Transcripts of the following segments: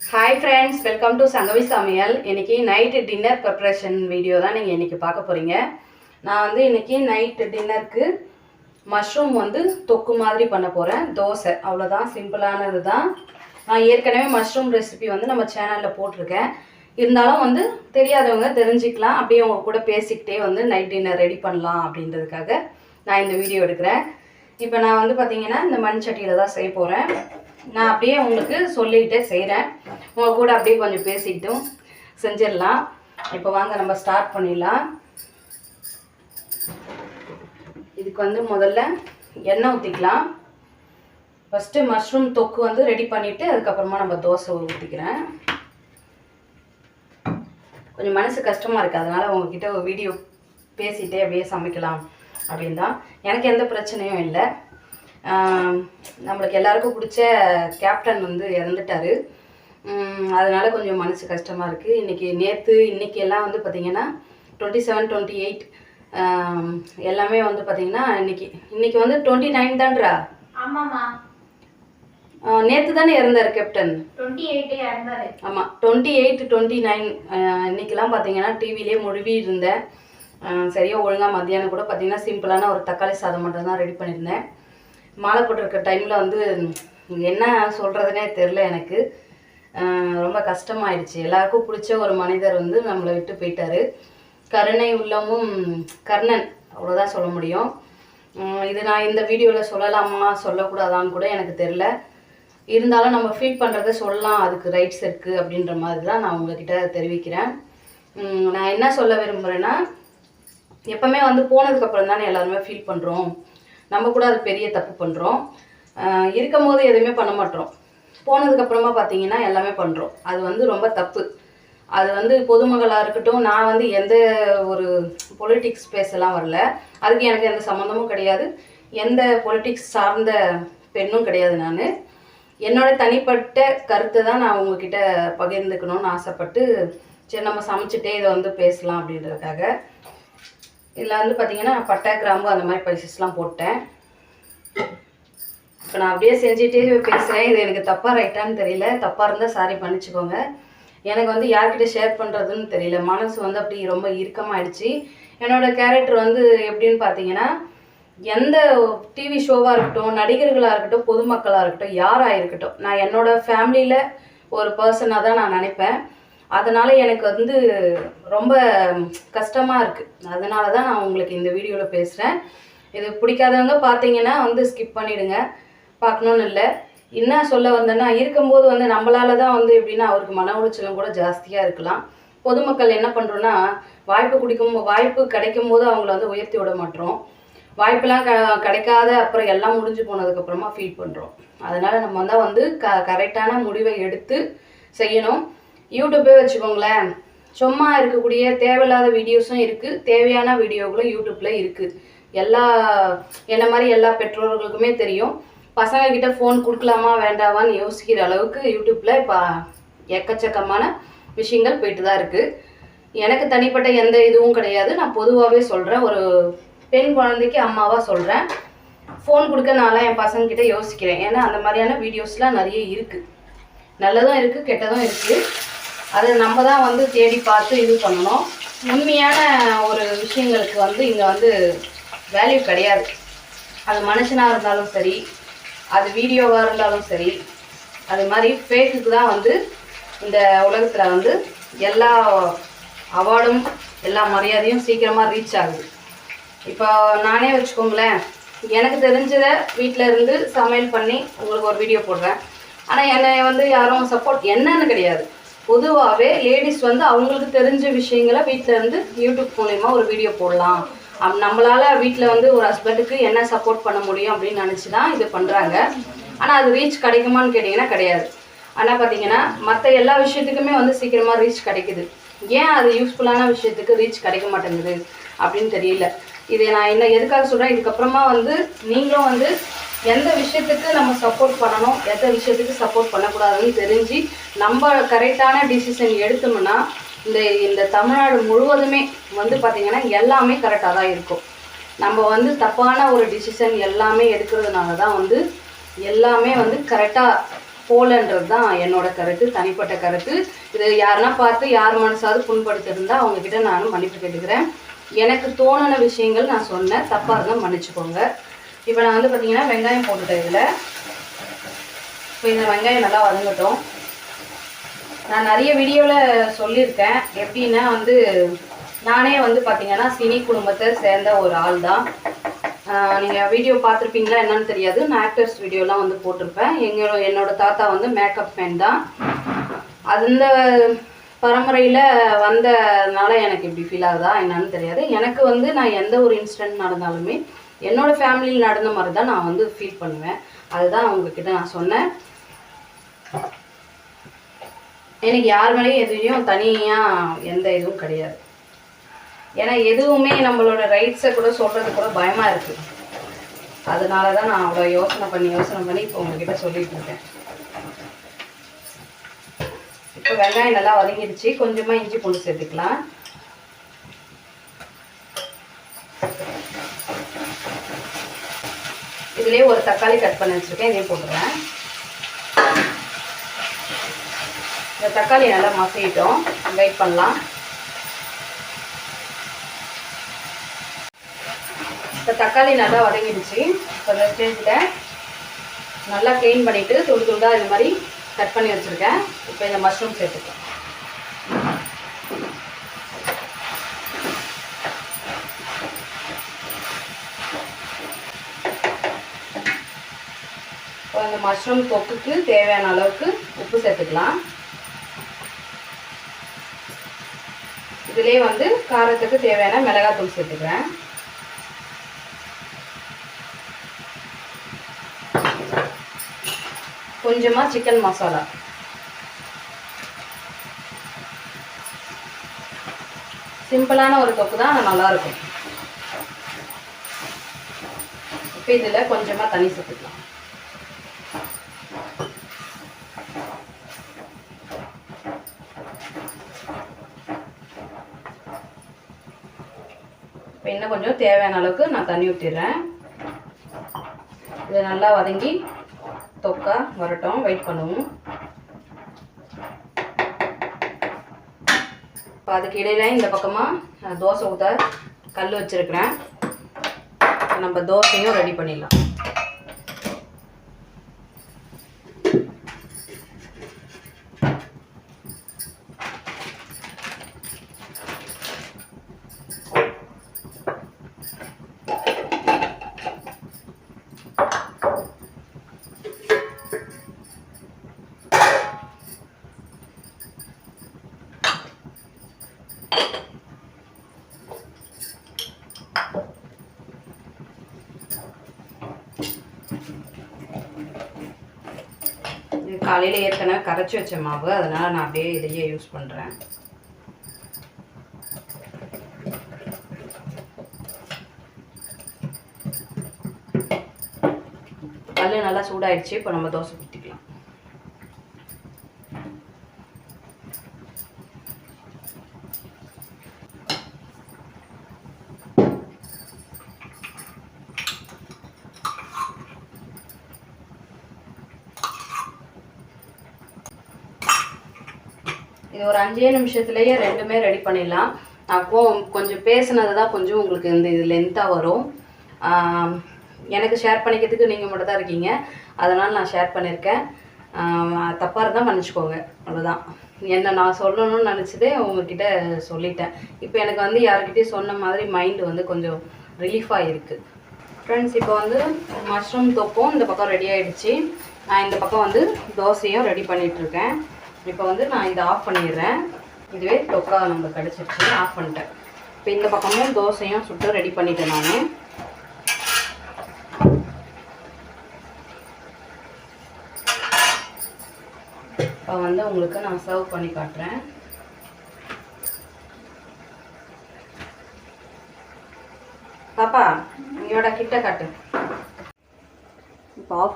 Hi friends welcome to Sangavi சமையல் இன்னைக்கு night dinner preparation video தான் நீங்கள் இன்றைக்கி பார்க்க போகிறீங்க நான் வந்து இன்றைக்கி நைட்டு டின்னருக்கு மஷ்ரூம் வந்து தொக்கு மாதிரி பண்ண போகிறேன் தோசை அவ்வளோதான் சிம்பிளானது தான். நான் ஏற்கனவே மஷ்ரூம் ரெசிபி வந்து நம்ம சேனலில் போட்டிருக்கேன். இருந்தாலும் வந்து தெரியாதவங்க தெரிஞ்சுக்கலாம். அப்படியே அவங்க கூட பேசிக்கிட்டே வந்து நைட் டின்னர் ரெடி பண்ணலாம் அப்படின்றதுக்காக நான் இந்த வீடியோ எடுக்கிறேன். இப்போ நான் வந்து பார்த்தீங்கன்னா இந்த மண் சட்டியில் தான் செய்ய போகிறேன் நான் அப்படியே உங்களுக்கு சொல்லிக்கிட்டே செய்கிறேன் உங்கள் கூட அப்படியே கொஞ்சம் பேசிக்கிட்டும் செஞ்சிடலாம். இப்போ வாங்க நம்ம ஸ்டார்ட் பண்ணிடலாம். இதுக்கு வந்து முதல்ல எண்ணெய் ஊற்றிக்கலாம் ஃபஸ்ட்டு மஷ்ரூம் தொக்கு வந்து ரெடி பண்ணிவிட்டு அதுக்கப்புறமா நம்ம தோசை ஊற்றிக்கிறேன் கொஞ்சம் மனசு கஷ்டமாக இருக்குது அதனால் உங்ககிட்ட ஒரு வீடியோ பேசிகிட்டே அப்படியே சமைக்கலாம் அப்படின் தான் எனக்கு எந்த பிரச்சனையும் இல்லை. நம்மளுக்கு எல்லாருக்கும் பிடிச்ச கேப்டன் வந்து இறந்துட்டாரு. அதனால கொஞ்சம் மனசு கஷ்டமாக இருக்குது இன்றைக்கி நேற்று இன்னைக்கு எல்லாம் வந்து பார்த்திங்கன்னா டுவெண்ட்டி செவன் டுவெண்ட்டி எயிட் எல்லாமே வந்து பார்த்திங்கன்னா இன்னைக்கு இன்னைக்கு வந்து டுவெண்ட்டி நைன் தான்றா? ஆமாம்மா. நேற்று தானே இறந்தார் கேப்டன் டுவெண்ட்டி எயிட்டே இறந்தாரு. ஆமாம் டுவெண்ட்டி எயிட் டுவெண்ட்டி நைன் இன்னைக்கெல்லாம் பார்த்தீங்கன்னா டிவிலே முழுவி இருந்தேன் அஹ் சரியா ஒழுங்காக மத்தியானம் கூட பார்த்தீங்கன்னா சிம்பிளான ஒரு தக்காளி சாதம் மட்டும் தான் ரெடி பண்ணியிருந்தேன். மாலை போட்டிருக்க டைமில் வந்து என்ன சொல்கிறதுனே தெரில எனக்கு. ரொம்ப கஷ்டமாயிடுச்சு. எல்லாருக்கும் பிடிச்ச ஒரு மனிதர் வந்து நம்மளை விட்டு போயிட்டாரு. கருணை உள்ளமும் கர்ணன் அவ்வளோதான் சொல்ல முடியும். இது நான் இந்த வீடியோவில் சொல்லலாமா சொல்லக்கூடாதான்னு கூட எனக்கு தெரில இருந்தாலும் நம்ம ஃபீல் பண்ணுறத சொல்லலாம் அதுக்கு ரைட்ஸ் இருக்குது அப்படின்ற மாதிரி தான் நான் உங்ககிட்ட தெரிவிக்கிறேன். நான் என்ன சொல்ல விரும்புகிறேன்னா எப்போவுமே வந்து போனதுக்கப்புறம் தானே எல்லாருமே ஃபீல் பண்ணுறோம் நம்ம கூட அது பெரிய தப்பு பண்ணுறோம் இருக்கும் போது எதுவுமே பண்ண மாட்டோம். போனதுக்கப்புறமா பார்த்தீங்கன்னா எல்லாமே பண்ணுறோம் அது வந்து ரொம்ப தப்பு. அது வந்து பொதுமகளாக இருக்கட்டும் நான் வந்து எந்த ஒரு பொலிட்டிக்ஸ் பேசலாம் வரல. அதுக்கு எனக்கு எந்த சம்மந்தமும் கிடையாது. எந்த பொலிட்டிக்ஸ் சார்ந்த பெண்ணும் கிடையாது நான். என்னோட தனிப்பட்ட கருத்தை தான் நான் உங்ககிட்ட பகிர்ந்துக்கணும்னு ஆசைப்பட்டு சரி நம்ம சமைச்சிட்டே இதை வந்து பேசலாம் அப்படின்றதுக்காக. இதில் வந்து பார்த்தீங்கன்னா பட்டை கிராம்பு அந்த மாதிரி பைசஸ்லாம் போட்டேன். இப்போ நான் அப்படியே செஞ்சுட்டே பேசுகிறேன் இது எனக்கு தப்பாக ரைட்டான்னு தெரியல. தப்பாக இருந்தால் சாரி பண்ணிச்சுக்கோங்க. எனக்கு வந்து யார்கிட்ட ஷேர் பண்ணுறதுன்னு தெரியல. மனசு வந்து அப்படி ரொம்ப இறுக்கமாயிடுச்சு. என்னோட கேரக்டர் வந்து எப்படின்னு பார்த்தீங்கன்னா எந்த டிவி ஷோவாக இருக்கட்டும் நடிகர்களாக இருக்கட்டும் பொதுமக்களாக இருக்கட்டும் யாராக இருக்கட்டும் நான் என்னோட ஃபேமிலியில் ஒரு பர்சனாக தான் நான் நினைப்பேன். அதனால் எனக்கு வந்து ரொம்ப கஷ்டமாக இருக்குது அதனால தான் நான் உங்களுக்கு இந்த வீடியோவில் பேசுகிறேன் இது பிடிக்காதவங்க பார்த்தீங்கன்னா வந்து ஸ்கிப் பண்ணிவிடுங்க பார்க்கணுன்னு இல்லை. என்ன சொல்ல வந்தேன்னா இருக்கும்போது வந்து நம்மளால தான் வந்து எப்படின்னா அவருக்கு மன உளைச்சலும் கூட ஜாஸ்தியாக இருக்கலாம். பொதுமக்கள் என்ன பண்ணுறோன்னா வாய்ப்பு குடிக்கும் வாய்ப்பு கிடைக்கும் போது அவங்கள வந்து உயர்த்தி விட மாட்டோம். வாய்ப்பெல்லாம் க கிடைக்காத அப்புறம் எல்லாம் முடிஞ்சு போனதுக்கப்புறமா ஃபீல் பண்ணுறோம் அதனால் நம்ம தான் வந்து க கரெக்டான முடிவை எடுத்து செய்யணும். யூடியூப்பே வச்சுக்கோங்களேன். சும்மா இருக்கக்கூடிய தேவையில்லாத வீடியோஸும் இருக்குது தேவையான வீடியோக்களும் யூடியூப்பில் இருக்குது எல்லா என்ன மாதிரி எல்லா பெற்றோர்களுக்குமே தெரியும். பசங்கக்கிட்ட ஃபோன் கொடுக்கலாமா வேண்டாமான்னு யோசிக்கிற அளவுக்கு யூடியூப்பில் இப்போ எக்கச்சக்கமான விஷயங்கள் போயிட்டு தான் இருக்குது எனக்கு தனிப்பட்ட எந்த இதுவும் கிடையாது. நான் பொதுவாகவே சொல்கிறேன் ஒரு பெண் குழந்தைக்கு அம்மாவாக சொல்கிறேன் ஃபோன் கொடுக்க நான்லாம் என் பசங்கக்கிட்ட யோசிக்கிறேன். ஏன்னா அந்த மாதிரியான வீடியோஸ்லாம் நிறைய இருக்குது நல்லதும் இருக்குது கெட்டதும் இருக்குது அதை நம்ம தான் வந்து தேடி பார்த்து இது பண்ணணும். உண்மையான ஒரு விஷயங்களுக்கு வந்து இங்கே வந்து வேல்யூ கிடையாது. அது மனுஷனாக இருந்தாலும் சரி அது வீடியோவாக இருந்தாலும் சரி அது மாதிரி ஃபேக்குக்கு தான் வந்து இந்த உலகத்தில் வந்து எல்லா அவார்டும் எல்லா மரியாதையும் சீக்கிரமாக ரீச் ஆகுது. இப்போ நானே வச்சுக்கோங்களேன் எனக்கு தெரிஞ்சதை வீட்டில் இருந்து சமையல் பண்ணி உங்களுக்கு ஒரு வீடியோ போடுறேன். ஆனால் என்னை வந்து யாரும் சப்போர்ட் என்னன்னு கிடையாது. பொதுவாகவே லேடிஸ் வந்து அவங்களுக்கு தெரிஞ்ச விஷயங்களை வீட்டில் இருந்து யூடியூப் மூலயமா ஒரு வீடியோ போடலாம். அப் நம்மளால வீட்டில் வந்து ஒரு ஹஸ்பண்டுக்கு என்ன சப்போர்ட் பண்ண முடியும் அப்படின்னு நினச்சி தான் இது பண்ணுறாங்க ஆனால் அது ரீச் கிடைக்குமான்னு கேட்டிங்கன்னா கிடையாது. ஆனால் பார்த்தீங்கன்னா மற்ற எல்லா விஷயத்துக்குமே வந்து சீக்கிரமாக ரீச் கிடைக்குது. ஏன் அது யூஸ்ஃபுல்லான விஷயத்துக்கு ரீச் கிடைக்க மாட்டேங்குது அப்படின்னு தெரியல. இதை நான் என்ன எதுக்காக சொல்கிறேன் இதுக்கப்புறமா வந்து நீங்களும் வந்து எந்த விஷயத்துக்கு நம்ம சப்போர்ட் பண்ணணும் எந்த விஷயத்துக்கு சப்போர்ட் பண்ணக்கூடாதுன்னு தெரிஞ்சு நம்ம கரெக்டான டிசிஷன் எடுத்தோம்னா இந்த இந்த தமிழ்நாடு முழுவதுமே வந்து பார்த்திங்கன்னா எல்லாமே கரெக்டாக தான் இருக்கும். நம்ம வந்து தப்பான ஒரு டிசிஷன் எல்லாமே எடுக்கிறதுனால தான் வந்து எல்லாமே வந்து கரெக்டாக போலன்றது தான் என்னோட கருத்து தனிப்பட்ட கருத்து. இது யாருன்னா பார்த்து யார் மனசாவது புண்படுத்திருந்தா அவங்கக்கிட்ட நானும் மன்னிப்பு கேட்டுக்கிறேன். எனக்கு தோணுன விஷயங்கள் நான் சொன்னேன். தப்பாக இருந்தால் மன்னிச்சுக்கோங்க. இப்போ நான் வந்து பார்த்தீங்கன்னா வெங்காயம் போட்டுட்டேன் இதில். இப்போ இந்த வெங்காயம் நல்லா வதங்கட்டும். நான் நிறைய வீடியோவில் சொல்லியிருக்கேன். எப்படின்னா வந்து நானே வந்து பார்த்தீங்கன்னா சினி குடும்பத்தை சேர்ந்த ஒரு ஆள் தான் நீங்கள் வீடியோ பார்த்துருப்பீங்களா என்னன்னு தெரியாது. நான் ஆக்டர்ஸ் வீடியோலாம் வந்து போட்டிருப்பேன். எங்களோட என்னோட தாத்தா வந்து மேக்கப் ஃபேன் தான். அந்த பரம்பரையில் வந்ததுனால எனக்கு இப்படி ஃபீல் ஆகுதா என்னன்னு தெரியாது. எனக்கு வந்து நான் எந்த ஒரு இன்சிடென்ட் நடந்தாலுமே என்னோட ஃபேமிலியில் நடந்த மாதிரி தான் நான் வந்து ஃபீல் பண்ணுவேன். அதுதான் அவங்கக்கிட்ட நான் சொன்னேன். எனக்கு யார் மேலேயும் எதுவும் தனியாக எந்த இதுவும் கிடையாது. ஏன்னா எதுவுமே நம்மளோட ரைட்ஸை கூட சொல்கிறது கூட பயமாக இருக்குது அதனால தான் நான் அவ்வளோ யோசனை பண்ணி யோசனை பண்ணி இப்போ உங்ககிட்ட சொல்லிட்டு இருக்கேன். இப்போ வெங்காயம் நல்லா வதங்கிடுச்சு. கொஞ்சமாக இஞ்சி பூண்டு சேர்த்துக்கலாம். இதுலேயே ஒரு தக்காளி கட் பண்ணி வச்சுருக்கேன் இதையும் போட்டுறேன் இந்த தக்காளி நல்லா மசிட்டோம் வெயிட் பண்ணலாம். இப்போ தக்காளி நல்லா வதங்கிடுச்சு. இப்போ இந்த ஸ்டேஜில் நல்லா க்ளீன் பண்ணிவிட்டு துண்டு துண்டாக இது மாதிரி கட் பண்ணி வச்சுருக்கேன். இப்போ இந்த மஷ்ரூம் சேர்த்துக்கலாம். இப்போ இந்த மஷ்ரூம் தொக்குக்கு தேவையான அளவுக்கு உப்பு சேர்த்துக்கலாம். இதுலேயே வந்து காரத்துக்கு தேவையான மிளகாத்தூள் சேர்த்துக்கிறேன். கொஞ்சமாக சிக்கன் மசாலா சிம்பிளான ஒரு தொக்கு தான் நல்லா இருக்கும் இப்போ இதில் கொஞ்சமாக தண்ணி சேர்த்துக்கலாம் இப்போ இன்னும் கொஞ்சம் தேவையான அளவுக்கு நான் தண்ணி ஊற்றிடுறேன் இதை நல்லா வதங்கி தொக்கா வரட்டும். வெயிட் பண்ணுவோம். இப்போ அதுக்கு இடையில இந்த பக்கமாக தோசை ஊற்ற கல் வச்சுருக்கிறேன். நம்ம தோசையும் ரெடி பண்ணிடலாம் இது காலையில் ஏற்கனவே கரைச்சி வச்ச மாவு அதனால் நான் அப்படியே இதையே யூஸ் பண்ணுறேன் கல் நல்லா சூடாயிடுச்சு இப்போ நம்ம தோசை குட்டி இது ஒரு அஞ்சே நிமிஷத்துலேயே ரெண்டுமே ரெடி பண்ணிடலாம். அப்போ கொஞ்சம் பேசுனது தான் கொஞ்சம் உங்களுக்கு இந்த இது லென்த்தாக வரும். எனக்கு ஷேர் பண்ணிக்கிறதுக்கு நீங்கள் மட்டும் தான் இருக்கீங்க. அதனால் நான் ஷேர் பண்ணியிருக்கேன் தப்பாக இருந்தால் மன்னிச்சுக்கோங்க. அவ்வளோதான் என்ன நான் சொல்லணும்னு நினச்சதே உங்ககிட்ட சொல்லிட்டேன். இப்போ எனக்கு வந்து யார்கிட்டயும் சொன்ன மாதிரி மைண்டு வந்து கொஞ்சம் ரிலீஃபாக இருக்குது ஃப்ரெண்ட்ஸ் இப்போ வந்து மஷ்ரூம் தொப்பும் இந்த பக்கம் ரெடி ஆகிடுச்சி நான் இந்த பக்கம் வந்து தோசையும் ரெடி பண்ணிகிட்ருக்கேன் இப்போ வந்து நான் இதை ஆஃப் பண்ணிடுறேன். இதுவே தொக்கா நம்ம கிடச்சிருச்சு. ஆஃப் பண்ணிட்டேன். இப்போ இந்த பக்கமும் தோசையும் சுட்டு ரெடி பண்ணிட்டேன் நான். இப்போ வந்து உங்களுக்கு நான் சர்வ் பண்ணி காட்டுறேன். பாப்பா இங்கோட கிட்ட காட்டு.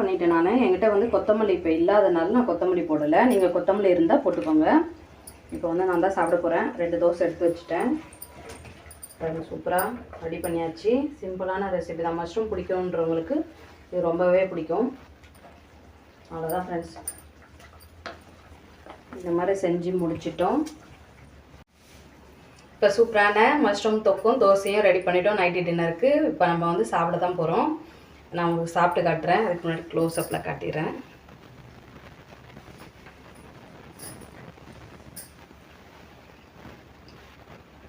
பண்ணிட்டேன் நான். என்கிட்ட வந்து கொத்தமல்லி இப்போ இல்லாதனால நான் கொத்தமல்லி போடலை. நீங்கள் கொத்தமல்லி இருந்தால் போட்டுக்கோங்க. இப்போ வந்து நான் தான் சாப்பிட போகிறேன் ரெண்டு தோசை எடுத்து வச்சுட்டேன். சூப்பராக ரெடி பண்ணியாச்சு. சிம்பிளான ரெசிபி தான். மஷ்ரூம் பிடிக்குன்றவங்களுக்கு இது ரொம்பவே பிடிக்கும். அவ்வளோதான் ஃப்ரெண்ட்ஸ் இந்த மாதிரி செஞ்சு முடிச்சிட்டோம். இப்போ சூப்பரான மஷ்ரூம் தொக்கும் தோசையும் ரெடி பண்ணிட்டோம். நைட்டு டின்னருக்கு இப்போ நம்ம வந்து சாப்பிட தான் போகிறோம் நான் உங்களுக்கு சாப்பிட்டு காட்டுறேன். அதுக்கு முன்னாடி க்ளோஸ் அப்பில் காட்டிடுறேன்.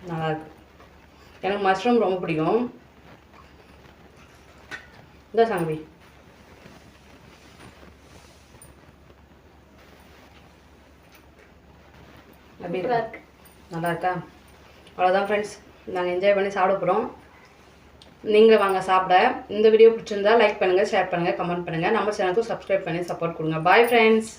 நல்லா இருக்கு. எனக்கு மஷ்ரூம் ரொம்ப பிடிக்கும். இந்த இருக்கு. நல்லா இருக்கா? அவ்வளோதான் ஃப்ரெண்ட்ஸ் நாங்கள் என்ஜாய் பண்ணி சாப்பிட போகிறோம் நீங்களும் வாங்க சாப்பிட. இந்த வீடியோ பிடிச்சிருந்தா லைக் பண்ணுங்கள் ஷேர் பண்ணுங்கள் கமெண்ட் பண்ணுங்கள் நம்ம சேனலுக்கும் சப்ஸ்கிரைப் பண்ணி சப்போர்ட் கொடுங்க. Bye friends